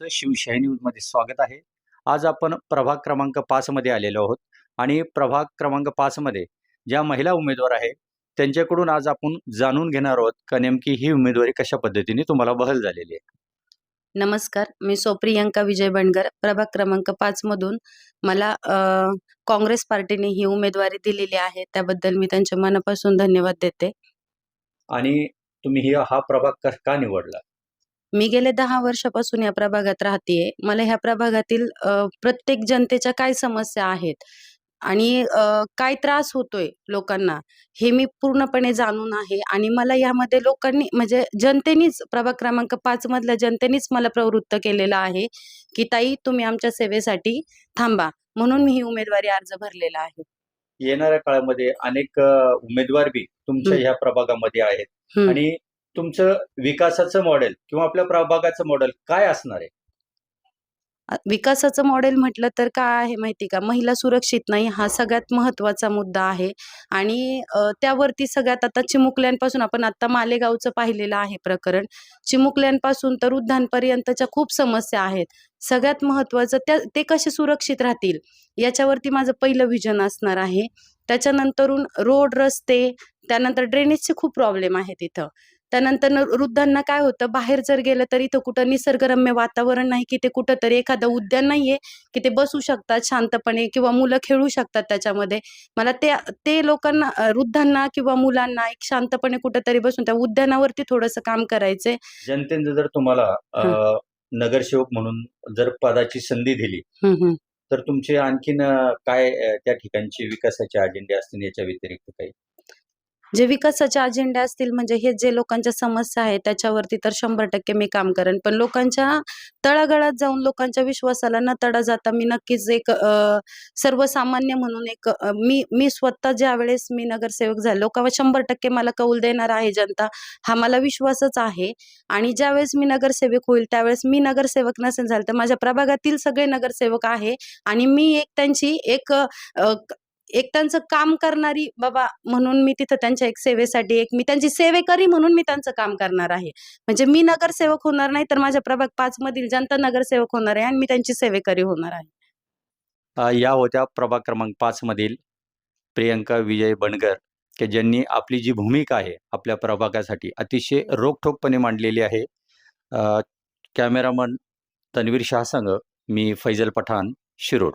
सर्वांचं शिवशाही न्यूजमध्ये स्वागत आहे. आज आपण प्रभाग क्रमांक पाचमध्ये आलेलो आहोत आणि प्रभाग क्रमांक पाचमध्ये ज्या महिला उमेदवार आहे त्यांच्याकडून आज आपण जाणून घेणार आहोत का नेमकी ही उमेदवारी कशा पद्धतीने तुम्हाला बहल झालेली आहे? नमस्कार मी सोप्रियंका विजय बंडगर प्रभाग क्रमांक पाच मधून मला काँग्रेस पार्टीने ही उमेदवारी दिलेली आहे त्याबद्दल मी त्यांच्या मनापासून धन्यवाद देते. आणि तुम्ही ही हा प्रभाग का निवडला? मी गेले दहा वर्षापासून या प्रभागात राहतेय मला ह्या प्रभागातील प्रत्येक जनतेच्या काय समस्या आहेत आणि काय त्रास होतोय लोकांना हे मी पूर्णपणे जाणून आहे आणि मला यामध्ये लोकांनी म्हणजे जनतेनीच प्रभाग क्रमांक पाच मधल्या जनतेनीच मला प्रवृत्त केलेलं आहे की ताई तुम्ही आमच्या सेवेसाठी थांबा म्हणून मी ही उमेदवारी अर्ज भरलेला आहे येणाऱ्या काळामध्ये अनेक उमेदवार बी तुमच्या. ह्या प्रभागामध्ये आहेत. आणि तुमचं विकासाचं मॉडेल किंवा आपल्या प्रभागाचं मॉडेल काय असणार आहे? विकासाचं मॉडेल म्हटलं तर काय आहे माहिती का? महिला सुरक्षित नाही हा सगळ्यात महत्त्वाचा मुद्दा आहे. आणि त्यावरती सगळ्यात आता चिमुकल्यांपासून आपण आता मालेगावचं पाहिलेलं आहे प्रकरण. चिमुकल्यांपासून तर वृद्धांपर्यंतच्या खूप समस्या आहेत. सगळ्यात महत्त्वाचं त्या ते कसे सुरक्षित राहतील? याच्यावरती माझं पहिलं व्हिजन असणार आहे. त्याच्यानंतरून रोड रस्ते त्यानंतर ड्रेनेजचे खूप प्रॉब्लेम आहेत इथं. त्यानंतर वृद्धांना काय होतं? बाहेर जर गेलं तर इथं कुठं निसर्गरम्य वातावरण नाही की ते कुठं तरी एखादं उद्यान नाहीये की ते बसू शकतात शांतपणे किंवा मुलं खेळू शकतात त्याच्यामध्ये. मला ते ते लोकांना वृद्धांना किंवा मुलांना एक शांतपणे कुठंतरी बसून त्या उद्यानावरती थोडंसं काम करायचंय. जनतेने जर तुम्हाला नगरसेवक म्हणून जर पदाची संधी दिली. तर तुमचे आणखीन काय त्या ठिकाणचे विकासाचे अजेंडे असतील याच्या व्यतिरिक्त काही? जे विकासाचे अजेंडे असतील म्हणजे हे जे लोकांच्या समस्या आहेत त्याच्यावरती तर शंभर टक्के मी काम करेन. पण लोकांच्या तळागाळात जाऊन लोकांच्या विश्वासाला न तडा जाता मी नक्कीच एक सर्वसामान्य म्हणून एक मी मी स्वतः ज्या वेळेस मी नगरसेवक झाले लोक शंभर टक्के मला कौल देणार आहे जनता हा मला विश्वासच आहे. आणि ज्यावेळेस मी नगरसेवक होईल त्यावेळेस मी नगरसेवक नसेल झालं तर माझ्या प्रभागातील सगळे नगरसेवक आहे. आणि मी एक त्यांची एक एक त्यांचं काम करणारी बाबा म्हणून मी तिथं त्यांच्या एक सेवेसाठी एक मी त्यांची सेवेकरी म्हणून मी त्यांचं काम करणार आहे. म्हणजे मी नगरसेवक होणार नाही तर माझ्या प्रभाग पाच मधील जनता नगरसेवक होणार आहे आणि मी त्यांची सेवेकरी होणार आहे. या होत्या प्रभाग क्रमांक पाच मधील प्रियंका विजय बनगर की ज्यांनी आपली जी भूमिका आहे आपल्या प्रभागासाठी अतिशय रोखठोकपणे मांडलेली आहे. कॅमेरामन तन्वीर शहासंग मी फैजल पठाण शिरोड